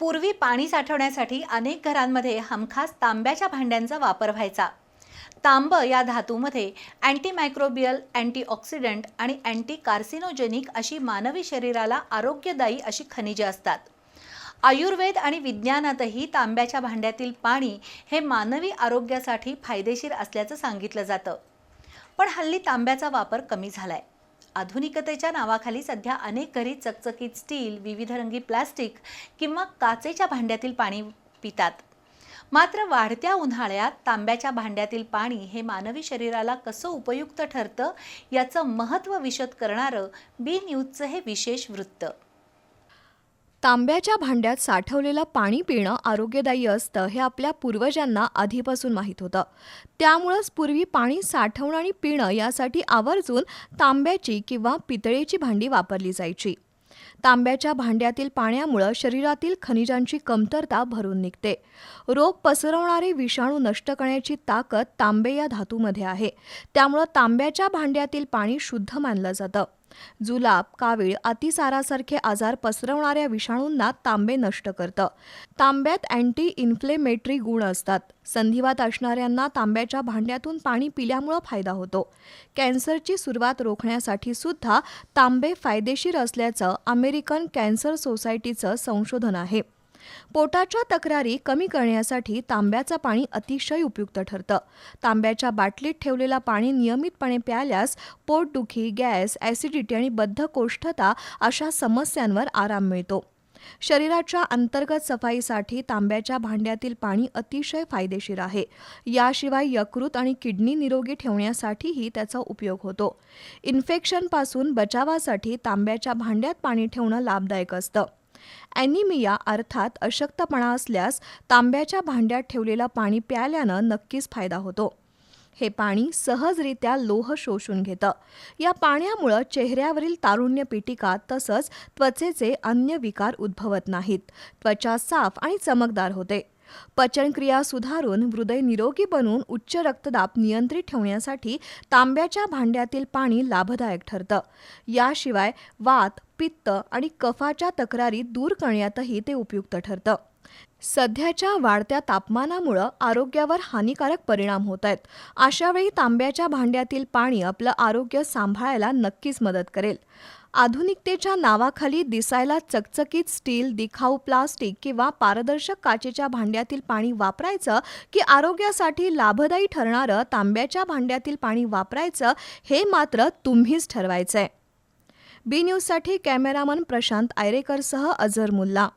पूर्वी पाणी साठवण्यासाठी अनेक घरांमध्ये हमखास तांब्याच्या भांड्यांचा वापर व्हायचा. तांब या धातूमध्ये अँटीमायक्रोबियल अँटीऑक्सिडंट आणि अँटी कार्सिनोजेनिक अशी मानवी शरीराला आरोग्यदायी अशी खनिजे असतात. आयुर्वेद आणि विज्ञानातही तांब्याच्या भांड्यातील पाणी हे मानवी आरोग्यासाठी फायदेशीर असल्याचं सांगितलं जातं. पण हल्ली तांब्याचा वापर कमी झालाय. आधुनिकतेच्या नावाखाली सध्या अनेक घरी चकचकीत स्टील विविधरंगी प्लास्टिक किंवा काचेच्या भांड्यातील पाणी पितात. मात्र वाढत्या उन्हाळ्यात तांब्याच्या भांड्यातील पाणी हे मानवी शरीराला कसं उपयुक्त ठरतं याचं महत्त्व विशद करणारं बी न्यूजचं हे विशेष वृत्त. तांब्याच्या भांड्यात साठवलेलं पाणी पिणं आरोग्यदायी असतं हे आपल्या पूर्वजांना आधीपासून माहीत होतं. त्यामुळंच पूर्वी पाणी साठवणं आणि पिणं यासाठी आवर्जून तांब्याची किंवा पितळेची भांडी वापरली जायची. तांब्याच्या भांड्यातील पाण्यामुळं शरीरातील खनिजांची कमतरता भरून निघते. रोग पसरवणारे विषाणू नष्ट करण्याची ताकद तांबे या धातूमध्ये आहे. त्यामुळं तांब्याच्या भांड्यातील पाणी शुद्ध मानलं जातं. जुलाब कावीळ अतिसारासारखे आजार पसरवणाऱ्या विषाणूंना तांबे नष्ट करतं. तांब्यात अँटी इन्फ्लेमेटरी गुण असतात. संधिवात असणाऱ्यांना तांब्याच्या भांड्यातून पाणी पिल्यामुळं फायदा होतो. कॅन्सरची सुरुवात रोखण्यासाठी सुद्धा तांबे फायदेशीर असल्याचं अमेरिकन कॅन्सर सोसायटीचं संशोधन आहे. पोटाच्या तक्रारी कमी करण्यासाठी तांब्याचं पाणी अतिशय उपयुक्त ठरतं. तांब्याच्या बाटलीत ठेवलेला पाणी नियमितपणे प्यायल्यास पोटदुखी गॅस ॲसिडिटी आणि बद्धकोष्ठता अशा समस्यांवर आराम मिळतो. शरीराच्या अंतर्गत सफाईसाठी तांब्याच्या भांड्यातील पाणी अतिशय फायदेशीर आहे. याशिवाय यकृत आणि किडनी निरोगी ठेवण्यासाठीही त्याचा उपयोग होतो. इन्फेक्शनपासून बचावासाठी तांब्याच्या भांड्यात पाणी ठेवणं लाभदायक असतं. ॲनिमिया अर्थात अशक्तपणा असल्यास तांब्याच्या भांड्यात ठेवलेलं पाणी प्यायल्यानं नक्कीच फायदा होतो. हे पाणी सहजरित्या लोह शोषून घेतं. या पाण्यामुळं चेहऱ्यावरील तारुण्य पिटिका तसंच त्वचेचे अन्य विकार उद्भवत नाहीत. त्वचा साफ आणि चमकदार होते. पचनक्रिया सुधारून हृदय निरोगी बनवून उच्च रक्तदाब नियंत्रित ठेवण्यासाठी तांब्याच्या भांड्यातील पाणी लाभदायक ठरतं. याशिवाय वात पित्त आणि कफाच्या तक्रारी दूर करण्यातही ते उपयुक्त ठरतं. सध्याच्या वाढत्या तापमानामुळं आरोग्यावर हानिकारक परिणाम होत आहेत. अशावेळी तांब्याच्या भांड्यातील पाणी आपलं आरोग्य सांभाळायला नक्कीच मदत करेल. आधुनिकतेच्या नावाखाली दिसायला चकचकीत स्टील दिखाऊ प्लास्टिक किंवा पारदर्शक काचेच्या भांड्यातील पाणी वापरायचं की आरोग्यासाठी लाभदायी ठरणारं तांब्याच्या भांड्यातील पाणी वापरायचं हे मात्र तुम्हीच ठरवायचंय. बी न्यूजसाठी कॅमेरामन प्रशांत आयरेकरसह अझर मुल्ला.